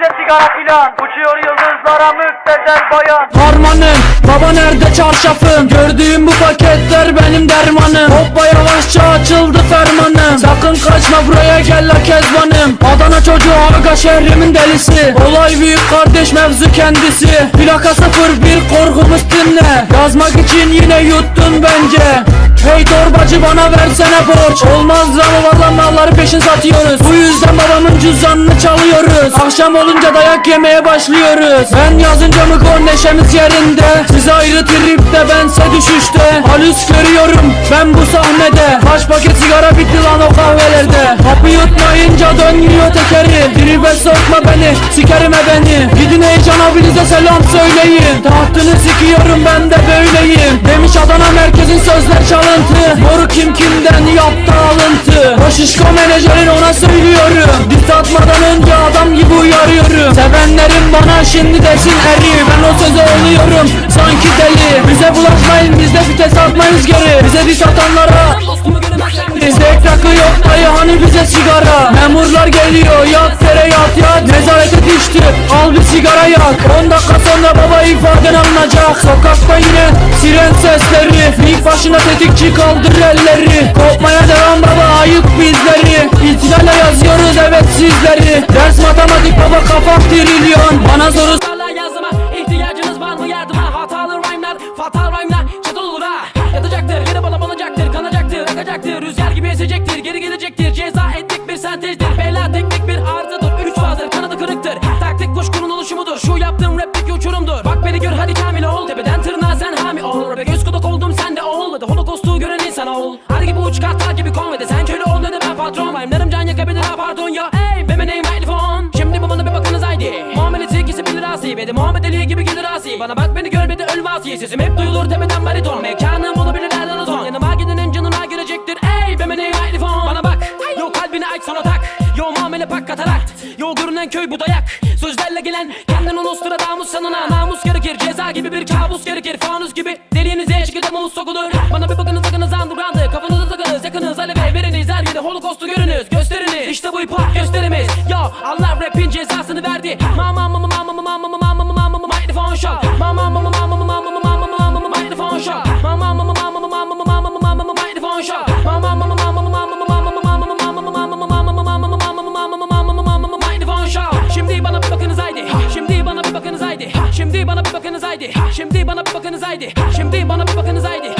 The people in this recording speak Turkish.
size sigara filan. Uçuyor yıldızlara müptezel bayan. Harmanım baba nerede çarşafım? Gördüğüm bu paketler benim dermanım. Hoppa yavaşça açıldı fermanım. Sakın kaçma buraya gel la kezbanım. Adana çocuğu aga şehrimin delisi. Olay büyük kardeş mevzu kendisi. Plaka 01 korkumuz dinle. Yazmak için yine yuttun bence. Hey torbacı bana versene borç. Olmaz zamı varla malları peşin satıyoruz. Bu yüzden babamın cüzdanını çalıyoruz. Akşam olunca dayak yemeye başlıyoruz. Ben yazınca mı gol neşemiz yerinde? Siz ayrı tripte bense düşüşte Halüs görüyorum ben bu sahnede. Kaç paket sigara bitti lan o kahvelerde. Kapı yutmayınca dönmüyor tekeri. Tribe sokma beni sikerim e beni. Gidin heyecan abinize selam söyleyin. Tahtını sikiyorum ben de böyleyim. Demiş Adana merkezin sözler çalıntı. Moru kim kimden yaptı alıntı. O şişko menajerin ona söylüyorum. Diss atmadan önce adam gibi uyarıyorum. Sevenlerim bana şimdi desin eri. Ben o söze oluyorum. Sanki deli. Bize bulaşmayın biz de vites atmayız geri. Bize diss atanlara. Bizde rakı yok dayı hani bize sigara? Memurlar geliyor yat yere yat yat. Nezarete düştü al bir sigara yak. 10 dakika sonra baba ifaden alınacak Sokakta yine siren sesleri. Mik başına tetikçi kaldır elleri. Kopmaya devam baba ayıp bizleri. İhtilale yazıyoruz evet sizleri. Ders matematik baba kafa trilyon Bana soru Şu yaptığım rapteki uçurumdur Bak beni gör hadi kamil ol. Tepeden tırnağa sen hami ol. Rap'e göz kulak oldum sen de ol. Hadi holokostu gören insan ol. Ar gibi uç kartal gibi konvede. Sen köle ol dedi ben patron Rhyme'larım can yakabilir ha pardon ya. Ey benim name mikrofon Şimdi bu bana bir bakınız haydi. Muamelesi ikisi bilir asi Ve Muhammed Ali gibi gelir asi Bana bak beni gör bir de öl vasi Sesim hep duyulur tepeden bariton. Mekanım olabilir her an ton Yanıma gidenin canına girecektir. Ey benim name mikrofon Bana bak. Yo kalbini aç sana tak. Yo muamele pak katarakt Yo görünen köy bu dayak. Sözlerle gelen Namus gerekir ceza gibi bir kabus gerekir Fanus gibi deliğinize şekilde mavuz sokulur Bana bir bakınız akınız underground'ı Kafanızı takınız yakınız alev veriniz Her yerde holokostu görünüz gösteriniz İşte bu hip gösterimiz Yo Allah rapin cezasını verdi Mama mama mama mama mama mama mama mama Microphone show Mama mama mama mama mama bana bir bakınız haydi. Şimdi bana bir bakınız haydi. Şimdi bana bir bakınız haydi